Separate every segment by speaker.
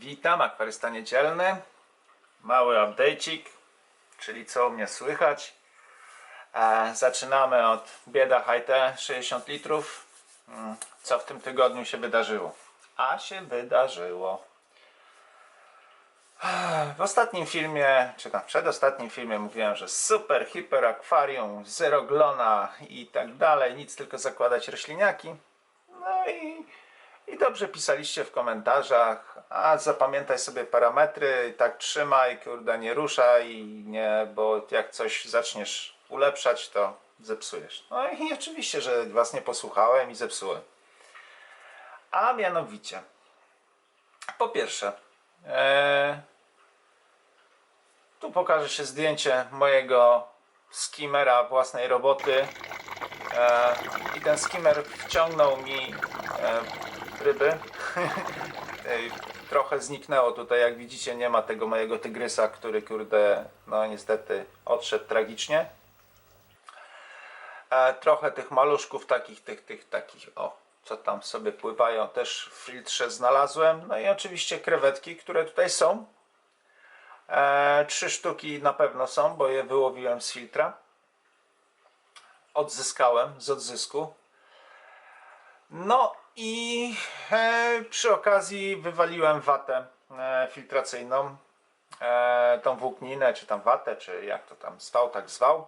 Speaker 1: Witam, akwarysta niedzielny. Mały update'cik, czyli co u mnie słychać. E, zaczynamy od bieda HT 60 litrów. Mm, Co w tym tygodniu się wydarzyło? A się wydarzyło. W ostatnim filmie, czy tam przedostatnim filmie mówiłem, że super, hiper akwarium, zero glona i tak dalej, nic tylko zakładać rośliniaki. No i dobrze pisaliście w komentarzach, a zapamiętaj sobie parametry tak trzymaj, kurde, nie ruszaj, nie, bo jak coś zaczniesz ulepszać, to zepsujesz. No i oczywiście, że was nie posłuchałem i zepsułem. A mianowicie, po pierwsze, e, tu pokaże się zdjęcie mojego skimera własnej roboty. E, I ten skimmer wciągnął mi e, ryby. Trochę zniknęło tutaj, jak widzicie, nie ma tego mojego tygrysa, który kurde, no niestety odszedł tragicznie. E, trochę tych maluszków takich, tych, tych takich, o, co tam sobie pływają, też w filtrze znalazłem. No i oczywiście krewetki, które tutaj są. E, trzy sztuki na pewno są, bo je wyłowiłem z filtra. Odzyskałem z odzysku. No i e, przy okazji wywaliłem watę e, filtracyjną. E, tą włókninę, czy tam watę, czy jak to tam zwał, tak zwał.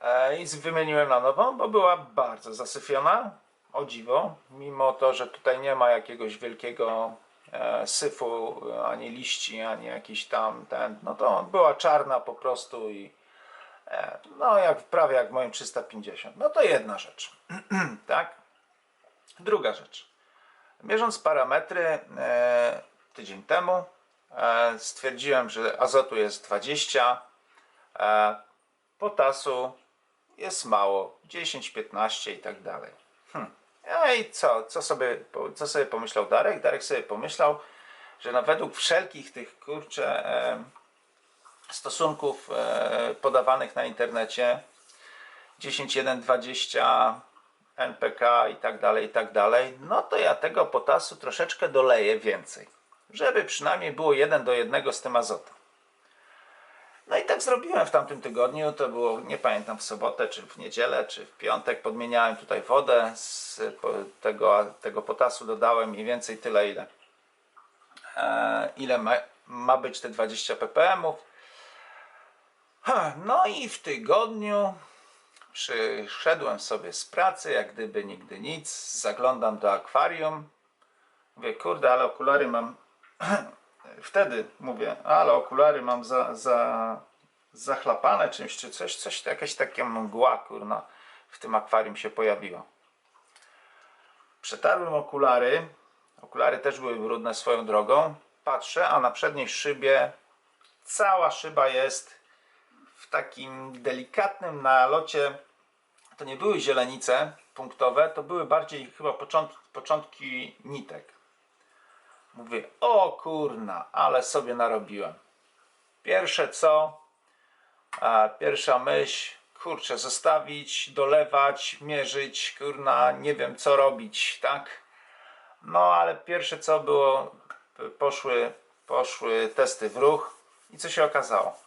Speaker 1: E, I wymieniłem na nową, bo była bardzo zasyfiona. O dziwo, mimo to, że tutaj nie ma jakiegoś wielkiego e, syfu, ani liści, ani jakiś tam ten, no to była czarna po prostu i e, no jak prawie jak w moim 350. No to jedna rzecz, tak? Druga rzecz. Mierząc parametry e, tydzień temu e, stwierdziłem, że azotu jest 20, e, potasu jest mało, 10, 15 i tak dalej. Hmm. No i co, co, sobie, co sobie pomyślał Darek? Darek sobie pomyślał, że no według wszelkich tych kurcze e, stosunków e, podawanych na internecie 10, 1, 20 NPK i tak dalej, i tak dalej, no to ja tego potasu troszeczkę doleję więcej, żeby przynajmniej było 1 do 1 z tym azotem. No i tak zrobiłem w tamtym tygodniu. To było, nie pamiętam, w sobotę, czy w niedzielę, czy w piątek. Podmieniałem tutaj wodę. Z tego, tego potasu dodałem mniej więcej tyle, ile, e, ile ma, ma być te 20 ppm. No i w tygodniu przyszedłem sobie z pracy, jak gdyby nigdy nic. Zaglądam do akwarium. Mówię, kurde, ale okulary mam wtedy mówię, ale okulary mam za, za, zachlapane czymś czy coś, coś, jakaś taka mgła kurna w tym akwarium się pojawiła. Przetarłem okulary, okulary też były brudne swoją drogą, patrzę, a na przedniej szybie cała szyba jest w takim delikatnym nalocie, to nie były źrenice punktowe, to były bardziej chyba począt, początki nitek. Mówię, o kurna, ale sobie narobiłem. Pierwsze co, a pierwsza myśl, kurczę, zostawić, dolewać, mierzyć, kurna, nie wiem co robić, tak? No ale pierwsze co było, poszły, poszły testy w ruch i co się okazało?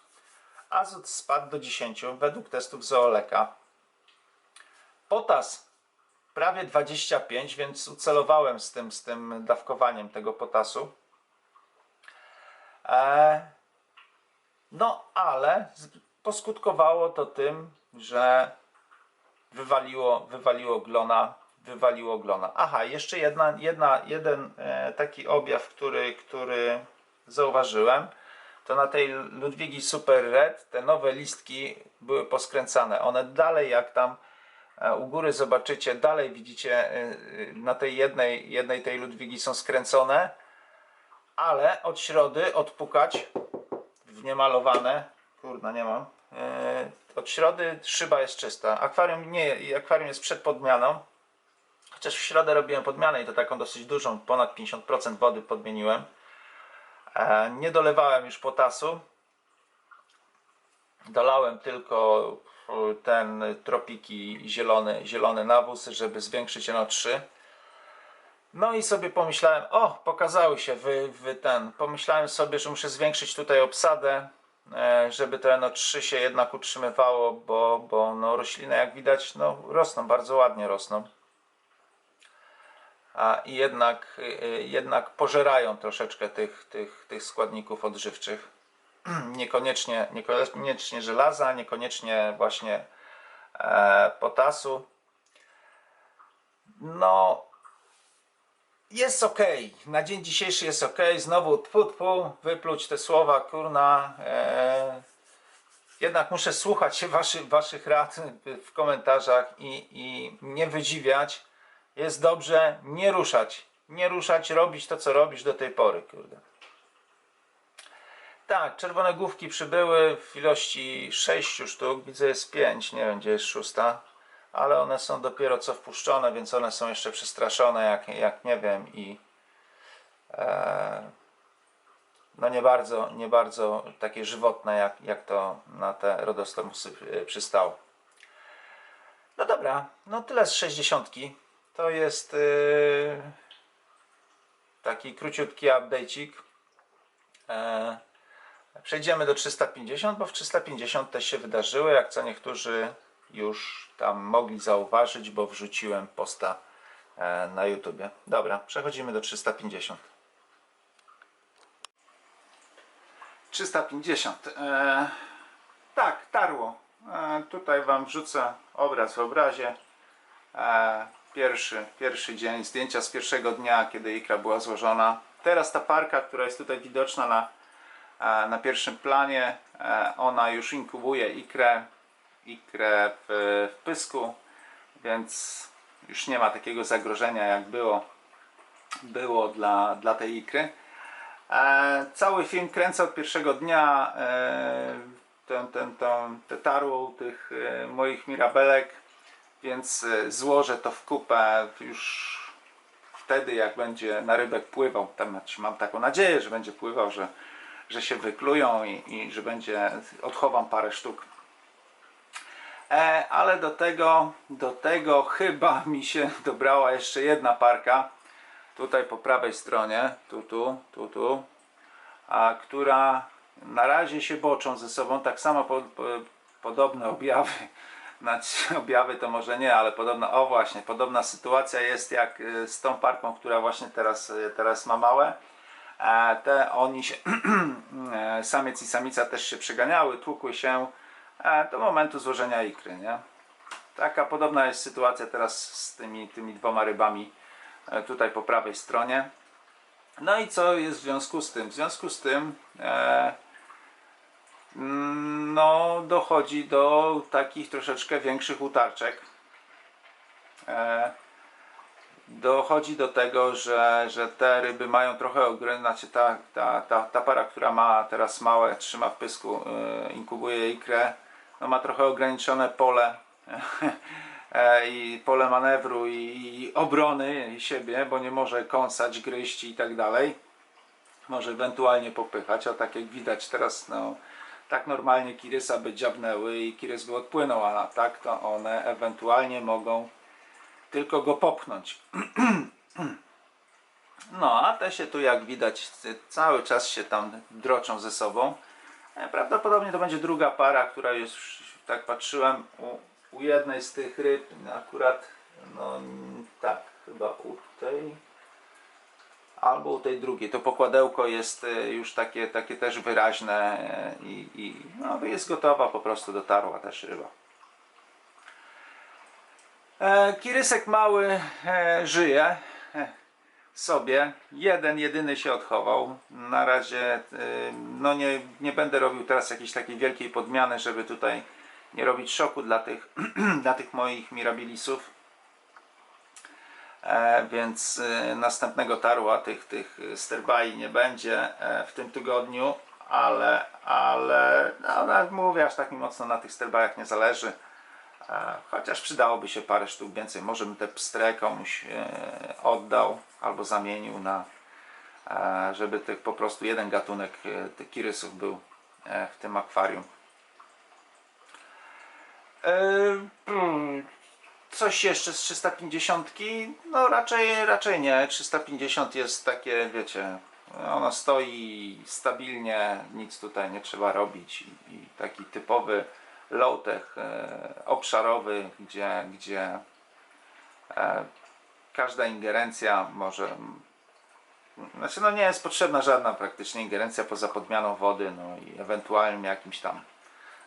Speaker 1: Azot spadł do 10 według testów zooleka. Potas prawie 25, więc ucelowałem z tym, z tym dawkowaniem tego potasu. E, no, ale poskutkowało to tym, że wywaliło, wywaliło glona, wywaliło glona. Aha, jeszcze jedna, jedna, jeden e, taki objaw, który, który zauważyłem, to na tej Ludwigi Super Red te nowe listki były poskręcane. One dalej jak tam E, U góry zobaczycie, dalej widzicie, y, y, na tej jednej, jednej tej Ludwigi są skręcone, ale od środy odpukać w niemalowane, kurna nie mam, e, od środy szyba jest czysta. Akwarium nie, akwarium jest przed podmianą, chociaż w środę robiłem podmianę i to taką dosyć dużą, ponad 50% wody podmieniłem. E, Nie dolewałem już potasu, dolałem tylko e, ten tropiki zielony, zielony nawóz, żeby zwiększyć NO3. No i sobie pomyślałem, o, pokazały się wy, wy ten. Pomyślałem sobie, że muszę zwiększyć tutaj obsadę, e, żeby to NO3 się jednak utrzymywało, bo, bo no, rośliny jak widać no, rosną, bardzo ładnie rosną. A, jednak, y, y, jednak pożerają troszeczkę tych, tych, tych składników odżywczych. Niekoniecznie, niekoniecznie żelaza, niekoniecznie właśnie e, potasu. No, jest ok. Na dzień dzisiejszy jest ok. Znowu tfu, tfu, wypluć te słowa, kurna. E, jednak muszę słuchać się waszych, waszych rad w komentarzach i, i nie wydziwiać. Jest dobrze nie ruszać. Nie ruszać, robić to, co robisz do tej pory, kurde. Tak, czerwone główki przybyły w ilości 6 sztuk. Widzę jest 5, nie wiem gdzie jest szósta. Ale one są dopiero co wpuszczone, więc one są jeszcze przestraszone, jak, jak nie wiem i e, no nie bardzo, nie bardzo takie żywotne, jak, jak to na te rodostomsy e, przystało. No dobra, no tyle z 60. To jest yy, taki króciutki update'ik. E, przejdziemy do 350, bo w 350 też się wydarzyły, jak co niektórzy już tam mogli zauważyć, bo wrzuciłem posta e, na YouTubie. Dobra, przechodzimy do 350. 350. E, tak, tarło. E, tutaj Wam wrzucę obraz w obrazie. Pierwszy, pierwszy dzień, zdjęcia z pierwszego dnia, kiedy ikra była złożona. Teraz ta parka, która jest tutaj widoczna na, e, na pierwszym planie, e, ona już inkubuje ikrę, ikrę w, w pysku, więc już nie ma takiego zagrożenia jak było, było dla, dla tej ikry. E, cały film kręcę od pierwszego dnia. E, ten, ten, ten, te tarło tych e, moich mirabelek, więc e, złożę to w kupę już wtedy, jak będzie na rybek pływał. Tam znaczy, mam taką nadzieję, że będzie pływał, że, że się wyklują i, i że będzie, odchowam parę sztuk. E, ale do tego, do tego chyba mi się dobrała jeszcze jedna parka tutaj po prawej stronie, tu, tu, tu, tu, a która na razie się boczą ze sobą, tak samo po, po, podobne objawy, znaczy objawy to może nie, ale podobna, o właśnie, podobna sytuacja jest jak y, z tą parką, która właśnie teraz, y, teraz ma małe. E, Te oni się, e, samiec i samica też się przeganiały, tłukły się e, do momentu złożenia ikry, nie? Taka podobna jest sytuacja teraz z tymi, tymi dwoma rybami tutaj po prawej stronie. No i co jest w związku z tym? W związku z tym e, no, dochodzi do takich troszeczkę większych utarczek. E, dochodzi do tego, że, że te ryby mają trochę ograniczone, znaczy ta, ta, ta, ta para, która ma teraz małe, trzyma w pysku, e, inkubuje ikrę, no ma trochę ograniczone pole e, i pole manewru i, i obrony siebie, bo nie może kąsać, gryźć i tak dalej. Może ewentualnie popychać, a tak jak widać teraz, no tak normalnie kirysa by dziabnęły i kirys by odpłynął, a tak to one ewentualnie mogą tylko go popchnąć. No, a te się tu jak widać cały czas się tam droczą ze sobą. E, Prawdopodobnie to będzie druga para, która już tak patrzyłem u, u jednej z tych ryb, akurat no tak, chyba u tej albo u tej drugiej. To pokładełko jest e, już takie, takie też wyraźne e, i, i no, jest gotowa po prostu dotarła też ryba. E, Kirysek mały żyje sobie. Jeden, jedyny się odchował. Na razie no nie, nie będę robił teraz jakiejś takiej wielkiej podmiany, żeby tutaj nie robić szoku dla tych, dla tych moich mirabilisów. E, więc e, następnego tarła tych, tych sterbai nie będzie e, w tym tygodniu, ale, ale no, nawet mówię, aż tak mi mocno na tych sterbajach nie zależy. E, Chociaż przydałoby się parę sztuk więcej. Może bym te pstre komuś e, oddał albo zamienił na, e, żeby tych po prostu jeden gatunek e, tych kirysów był e, w tym akwarium. Coś jeszcze z 350? No raczej, raczej nie. 350 jest takie, wiecie, ono stoi stabilnie, nic tutaj nie trzeba robić i, i taki typowy low-tech e, obszarowy, gdzie, gdzie e, każda ingerencja może znaczy no nie jest potrzebna żadna praktycznie ingerencja poza podmianą wody no i ewentualnym jakimś tam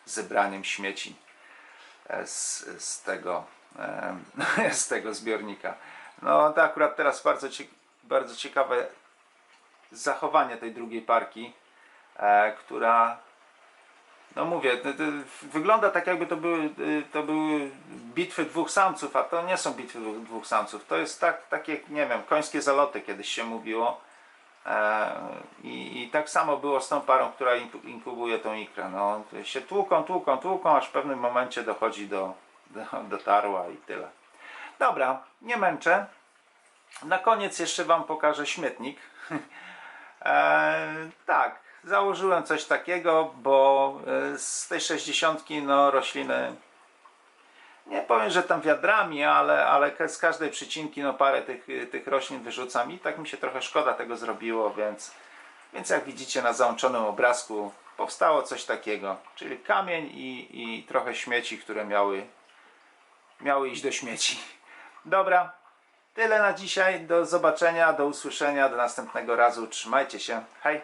Speaker 1: zebraniem śmieci e, z, z, tego, z tego zbiornika. No to akurat teraz bardzo, bardzo ciekawe zachowanie tej drugiej parki, e, która no mówię, wygląda tak jakby to były, y, to były bitwy dwóch samców, a to nie są bitwy dwóch, samców. To jest tak, takie, nie wiem, końskie zaloty kiedyś się mówiło. E, i, I tak samo było z tą parą, która inku- inkubuje tą ikrę. No, się tłuką, tłuką, tłuką, aż w pewnym momencie dochodzi do, do, do tarła i tyle. Dobra, nie męczę. Na koniec jeszcze Wam pokażę śmietnik. E, tak, założyłem coś takiego, bo e, z tej 60 no, rośliny nie powiem, że tam wiadrami, ale, ale z każdej przycinki no, parę tych, tych roślin wyrzucam i tak mi się trochę szkoda tego zrobiło, więc, więc jak widzicie na załączonym obrazku powstało coś takiego, czyli kamień i, i trochę śmieci, które miały, miały iść do śmieci. Dobra, tyle na dzisiaj. Do zobaczenia, do usłyszenia, do następnego razu. Trzymajcie się. Hej!